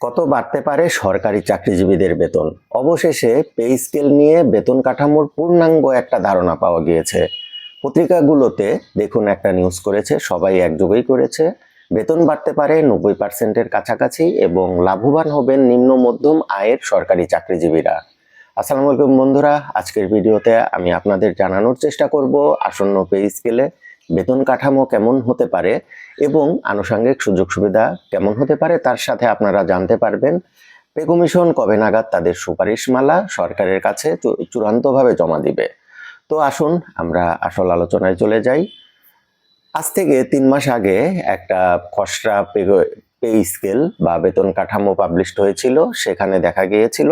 কত বাড়তে পারে সরকারি চাকরিজীবীদের বেতন? অবশেষে পে স্কেল নিয়ে বেতন কাঠামোর পূর্ণাঙ্গ একটা ধারণা পাওয়া গিয়েছে। পত্রিকাগুলোতে দেখুন একটা নিউজ করেছে, সবাই একযোগেই করেছে। বেতন বাড়তে পারে নব্বই পার্সেন্টের কাছাকাছি এবং লাভবান হবেন নিম্ন মধ্যম আয়ের সরকারি চাকরিজীবীরা। আসসালামু আলাইকুম বন্ধুরা, আজকের ভিডিওতে আমি আপনাদের জানানোর চেষ্টা করব আসন্ন পে স্কেলে বেতন কাঠামো কেমন হতে পারে এবং আনুষঙ্গিক সুযোগ সুবিধা কেমন হতে পারে তার সাথে আপনারা জানতে পারবেন। পে কমিশন কবে নাগাদ তাদের সুপারিশমালা সরকারের কাছে চূড়ান্তভাবে জমা দিবে। তো আসুন আমরা আসল আলোচনায় চলে যাই। আজ থেকে তিন মাস আগে একটা খসড়া পে পে স্কেল বা বেতন কাঠামো পাবলিশড হয়েছিল। সেখানে দেখা গিয়েছিল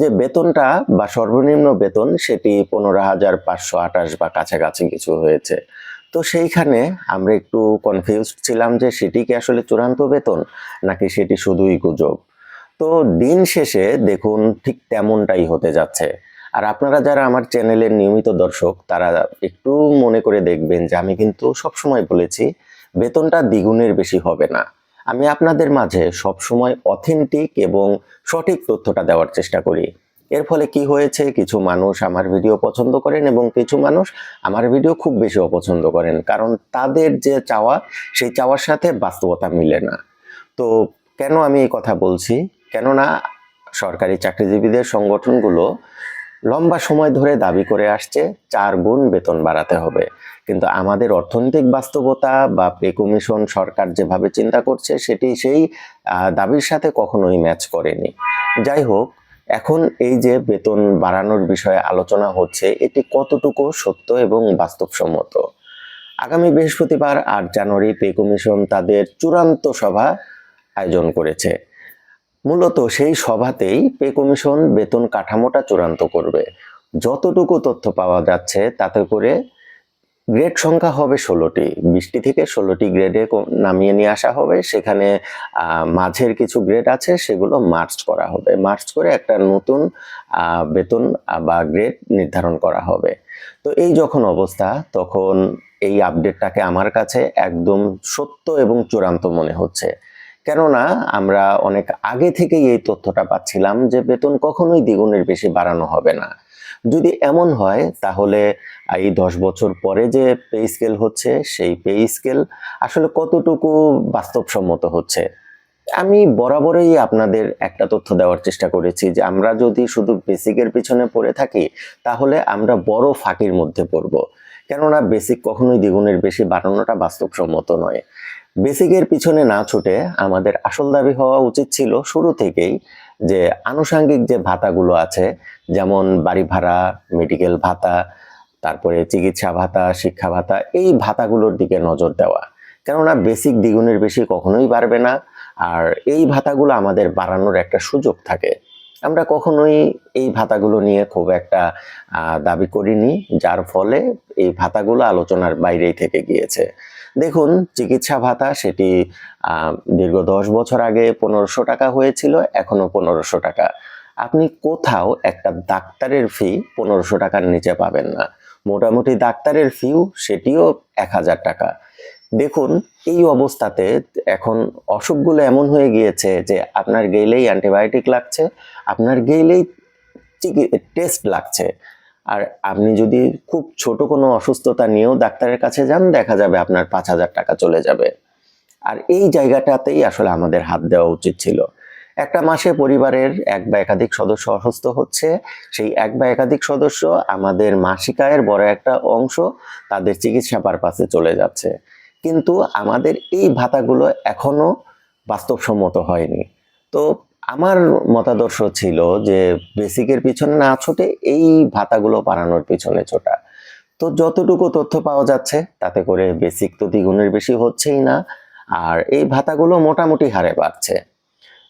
যে বেতনটা বা সর্বনিম্ন বেতন সেটি পনেরো হাজার পাঁচশো আঠাশ বা কাছাকাছি কিছু হয়েছে। তো সেইখানে আমরা একটু কনফিউজড ছিলাম যে সেটি কি আসলে চূড়ান্ত বেতন, নাকি সেটি শুধুই গুজব? তো দিন শেষে দেখুন ঠিক তেমনটাই হতে যাচ্ছে। আর আপনারা যারা আমার চ্যানেলের নিয়মিত দর্শক, তারা একটু মনে করে দেখবেন যে আমি কিন্তু সবসময় বলেছি, বেতনটা দ্বিগুণের বেশি হবে না। আমি আপনাদের মাঝে সবসময় অথেন্টিক এবং সঠিক তথ্যটা দেওয়ার চেষ্টা করি। এর ফলে কি হয়েছে? কিছু মানুষ আমার ভিডিও পছন্দ করেন এবং কিছু মানুষ আমার ভিডিও খুব বেশি অপছন্দ করেন। কারণ তাদের যে চাওয়া, সেই চাওয়ার সাথে বাস্তবতা মিলে না। তো কেন আমি এই কথা বলছি? কেননা সরকারি চাকরিজীবীদের সংগঠনগুলো লম্বা সময় ধরে দাবি করে আসছে, চার গুণ বেতন বাড়াতে হবে। কিন্তু আমাদের অর্থনৈতিক বাস্তবতা বা পে কমিশন সরকার যেভাবে চিন্তা করছে, সেটি সেই দাবির সাথে কখনোই ম্যাচ করেনি। যাই হোক এখন এই যে বেতন বাড়ানোর বিষয়ে আলোচনা হচ্ছে, এটি কতটুকু সত্য এবং বাস্তবসম্মত? আগামী বৃহস্পতিবার আট জানুয়ারি পে কমিশন তাদের চূড়ান্ত সভা আয়োজন করেছে। মূলত সেই সভাতেই পে কমিশন বেতন কাঠামোটা চূড়ান্ত করবে। যতটুকু তথ্য পাওয়া যাচ্ছে তাতে করে গ্রেড সংখ্যা হবে ষোলোটি। বিশটি থেকে ষোলোটি গ্রেডে নামিয়ে নিয়ে আসা হবে। সেখানে মাঝের কিছু গ্রেড আছে, সেগুলো মার্চ করা হবে। মার্চ করে একটা নতুন বেতন বা গ্রেড নির্ধারণ করা হবে। তো এই যখন অবস্থা, তখন এই আপডেটটাকে আমার কাছে একদম সত্য এবং চূড়ান্ত মনে হচ্ছে। কেননা, আমরা অনেক আগে থেকেই এই তথ্যটা পাচ্ছিলাম যে বেতন কখনোই দ্বিগুণের বেশি বাড়ানো হবে না। যদি এমন হয়, তাহলে এই দশ বছর পরে যে পে স্কেল হচ্ছে, সেই পে স্কেল আসলে কতটুকু বাস্তবসম্মত হচ্ছে? আমি বরাবরই আপনাদের একটা তথ্য দেওয়ার চেষ্টা করেছি যে আমরা যদি শুধু বেসিকের পিছনে পড়ে থাকি, তাহলে আমরা বড় ফাঁকির মধ্যে পড়ব। কেননা বেসিক কখনোই দ্বিগুণের বেশি বাড়ানোটা বাস্তবসম্মত নয়। বেসিকের পিছনে না ছুটে আমাদের আসল দাবি হওয়া উচিত ছিল শুরু থেকেই যে আনুষাঙ্গিক যে ভাতাগুলো আছে, যেমন বাড়ি ভাড়া মেডিকেল ভাতা, তারপরে চিকিৎসা ভাতা, শিক্ষা ভাতা, এই ভাতাগুলোর দিকে নজর দেওয়া। কেননা বেসিক দ্বিগুণের বেশি কখনোই বাড়বে না, আর এই ভাতাগুলো আমাদের বাড়ানোর একটা সুযোগ থাকে। আমরা কখনোই এই ভাতাগুলো নিয়ে খুব একটা দাবি করিনি, যার ফলে এই ভাতাগুলো আলোচনার বাইরেই থেকে গিয়েছে। দেখুন, চিকিৎসা ভাতা সেটি দীর্ঘ দশ বছর আগে পনেরোশো টাকা হয়েছিল, এখনও পনেরোশো টাকা। আপনি কোথাও একটা ডাক্তারের ফি পনেরোশো টাকার নিচে পাবেন না। মোটামুটি ডাক্তারের ফিও সেটিও এক হাজার টাকা। দেখুন, এই অবস্থাতে এখন অসুখগুলো এমন হয়ে গিয়েছে যে আপনার গেলেই অ্যান্টিবায়োটিক লাগছে, আপনার গেলেই টেস্ট লাগছে। আর আপনি যদি খুব ছোট কোনো অসুস্থতা নিয়েও ডাক্তারের কাছে যান, দেখা যাবে আপনার পাঁচ হাজার টাকা চলে যাবে। আর এই জায়গাটাতেই আসলে আমাদের হাত দেওয়া উচিত ছিল। একটা মাসে পরিবারের এক বা একাধিক সদস্য অসুস্থ হচ্ছে। সেই এক বা একাধিক সদস্য আমাদের মাসিক আয়ের বড় একটা অংশ তাদের চিকিৎসা পারপাসে চলে যাচ্ছে। কিন্তু আমাদের এই ভাতাগুলো এখনও বাস্তবসম্মত হয়নি। তো আমার মতাদর্শ ছিল যে বেসিকের পিছনে না ছুটে এই ভাতাগুলো বাড়ানোর পিছনে ছোটা। তো যতটুকু তথ্য পাওয়া যাচ্ছে, তাতে করে বেসিক তো দ্বিগুণের বেশি হচ্ছেই না, আর এই ভাতাগুলো মোটামুটি হারে বাড়ছে।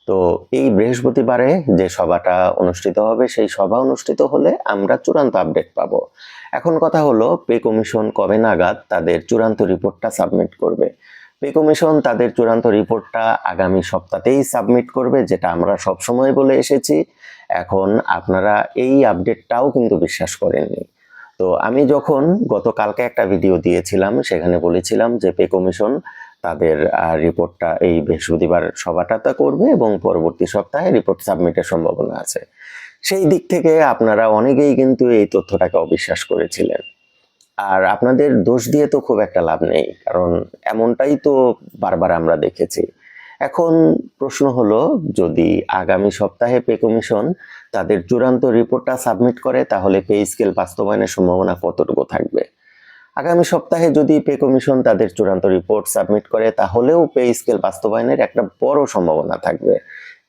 তো এই বৃহস্পতিবারে যে সভাটা অনুষ্ঠিত হবে, সেই সভা অনুষ্ঠিত হলে আমরা চূড়ান্ত আপডেট পাবো। এখন কথা হলো পে কমিশন কবে নাগাদ তাদের চূড়ান্ত রিপোর্টটা সাবমিট করবে। পে কমিশন তাদের চূড়ান্ত রিপোর্টটা আগামী সপ্তাহতেই সাবমিট করবে, যেটা আমরা সবসময় বলে এসেছি। এখন আপনারা এই আপডেটটাও কিন্তু বিশ্বাস করেননি। তো আমি যখন গতকালকে একটা ভিডিও দিয়েছিলাম, সেখানে বলেছিলাম যে পে কমিশন তাদের রিপোর্টটা এই বৃহস্পতিবার সভাটাতে করবে এবং পরবর্তী সপ্তাহে রিপোর্ট সাবমিটের সম্ভাবনা আছে। সেই দিক থেকে আপনারা অনেকেই কিন্তু এই তথ্যটাকে অবিশ্বাস করেছিলেন। আর আপনাদের দোষ দিয়ে তো খুব একটা লাভ নেই, কারণ এমনটাই তো বারবার আমরা দেখেছি। এখন প্রশ্ন হলো, যদি আগামী সপ্তাহে পে কমিশন তাদের চূড়ান্ত রিপোর্টটা সাবমিট করে, তাহলে পে স্কেল বাস্তবায়নের সম্ভাবনা কতটুকু থাকবে? আগামী সপ্তাহে যদি পে কমিশন তাদের চূড়ান্ত রিপোর্ট সাবমিট করে, তাহলেও পে স্কেল বাস্তবায়নের একটা বড় সম্ভাবনা থাকবে।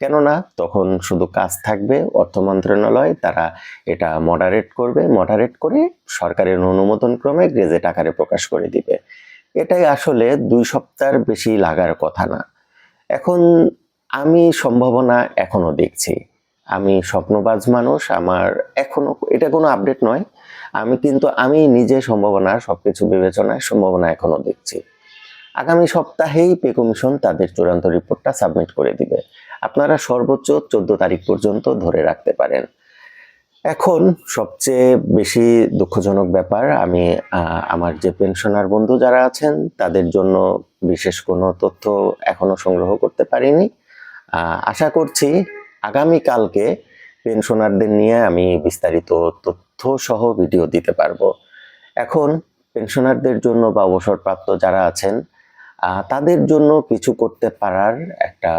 কেননা তখন শুধু কাজ থাকবে, অর্থ মন্ত্রণালয়, তারা এটা মডারেট করবে মডারেট করে সরকারের অনুমোদন ক্রমে গ্রেজেট আকারে প্রকাশ করে দিবে। এটাই আসলে দুই সপ্তাহের বেশি লাগার কথা না। এখন আমি সম্ভাবনা এখনও দেখছি। আমি স্বপ্নবাজ মানুষ, আমার এখনও, এটা কোনো আপডেট নয়। আমি কিন্তু, আমি নিজে সম্ভাবনা, সবকিছু বিবেচনায় সম্ভাবনা এখনও দেখছি। আগামী সপ্তাহেই পে কমিশন তাদের চূড়ান্ত রিপোর্টটা সাবমিট করে দিবে। আপনারা সর্বোচ্চ চোদ্দ তারিখ পর্যন্ত ধরে রাখতে পারেন। এখন সবচেয়ে বেশি দুঃখজনক ব্যাপার, আমি আমার যে পেনশনার বন্ধু যারা আছেন, তাদের জন্য বিশেষ কোনো তথ্য এখনও সংগ্রহ করতে পারিনি। আশা করছি আগামীকালকে পেনশনারদের নিয়ে আমি বিস্তারিত তথ্য সহ ভিডিও দিতে পারব। এখন পেনশনারদের জন্য বা অবসরপ্রাপ্ত যারা আছেন তাদের জন্য কিছু করতে পারার একটা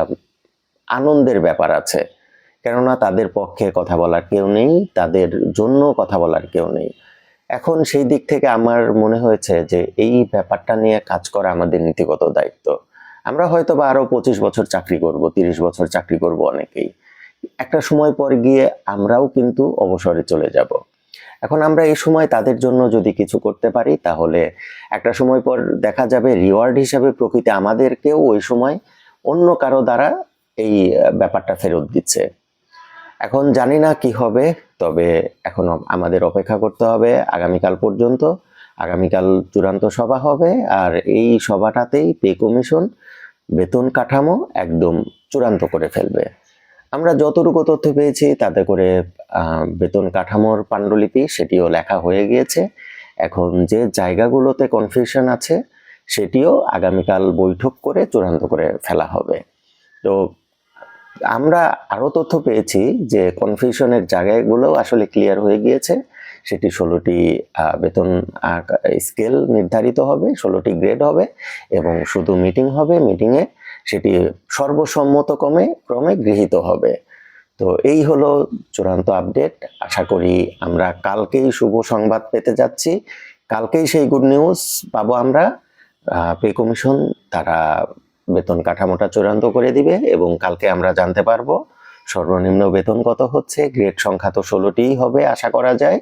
আনন্দের ব্যাপার আছে। কেননা তাদের পক্ষে কথা বলার কেউ নেই, তাদের জন্য কথা বলার কেউ নেই। এখন সেই দিক থেকে আমার মনে হয়েছে যে এই ব্যাপারটা নিয়ে কাজ করা আমাদের নীতিগত দায়িত্ব। আমরা হয়তো বা আরও পঁচিশ বছর চাকরি করব, তিরিশ বছর চাকরি করব অনেকেই। একটা সময় পর গিয়ে আমরাও কিন্তু অবসরে চলে যাব। এখন আমরা এই সময় তাদের জন্য যদি কিছু করতে পারি, তাহলে একটা সময় পর দেখা যাবে, রিওয়ার্ড হিসাবে প্রকৃতি আমাদেরকেও ওই সময় অন্য কারও দ্বারা এই ব্যাপারটা ফেরত দিচ্ছে। এখন জানি না কি হবে, তবে এখন আমাদের অপেক্ষা করতে হবে আগামীকাল পর্যন্ত। আগামীকাল চূড়ান্ত সভা হবে, আর এই সভাটাতেই পে কমিশন বেতন কাঠামো একদম চূড়ান্ত করে ফেলবে। আমরা যতটুকু তথ্য পেয়েছি, তাতে করে বেতন কাঠামোর পাণ্ডুলিপি সেটিও লেখা হয়ে গিয়েছে। এখন যে জায়গাগুলোতে কনফিউশন আছে, সেটিও আগামীকাল বৈঠক করে চূড়ান্ত করে ফেলা হবে। তো আমরা আরও তথ্য পেয়েছি যে কনফিউশনের জায়গাগুলো আসলে ক্লিয়ার হয়ে গিয়েছে। সেটি ষোলোটি বেতন স্কেল নির্ধারিত হবে, ষোলোটি গ্রেড হবে এবং শুধু মিটিং হবে মিটিংয়ে সেটি সর্বসম্মত ক্রমে ক্রমে গৃহীত হবে। তো এই হলো চূড়ান্ত আপডেট আশা করি আমরা কালকেই শুভ সংবাদ পেতে যাচ্ছি। কালকেই সেই গুড নিউজ পাবো আমরা। পে কমিশন তারা বেতন কাঠামোটা চূড়ান্ত করে দিবে এবং কালকে আমরা জানতে পারব সর্বনিম্ন বেতন কত হচ্ছে, গ্রেড সংখ্যা তো ষোলোটিই হবে আশা করা যায়,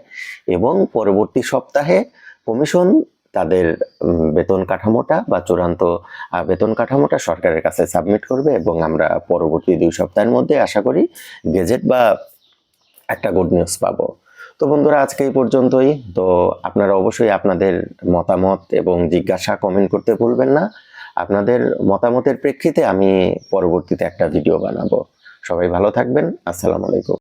এবং পরবর্তী সপ্তাহে কমিশন তাদের বেতন কাঠামোটা বা চূড়ান্ত বেতন কাঠামোটা সরকারের কাছে সাবমিট করবে এবং আমরা পরবর্তী দুই সপ্তাহের মধ্যে আশা করি গেজেট বা একটা গুড নিউজ পাবো। তো বন্ধুরা, আজকে এই পর্যন্তই। তো আপনারা অবশ্যই আপনাদের মতামত এবং জিজ্ঞাসা কমেন্ট করতে ভুলবেন না। আপনাদের মতামতের প্রেক্ষিতে আমি পরবর্তীতে একটা ভিডিও বানাবো। সবাই ভালো থাকবেন। আসসালামু আলাইকুম।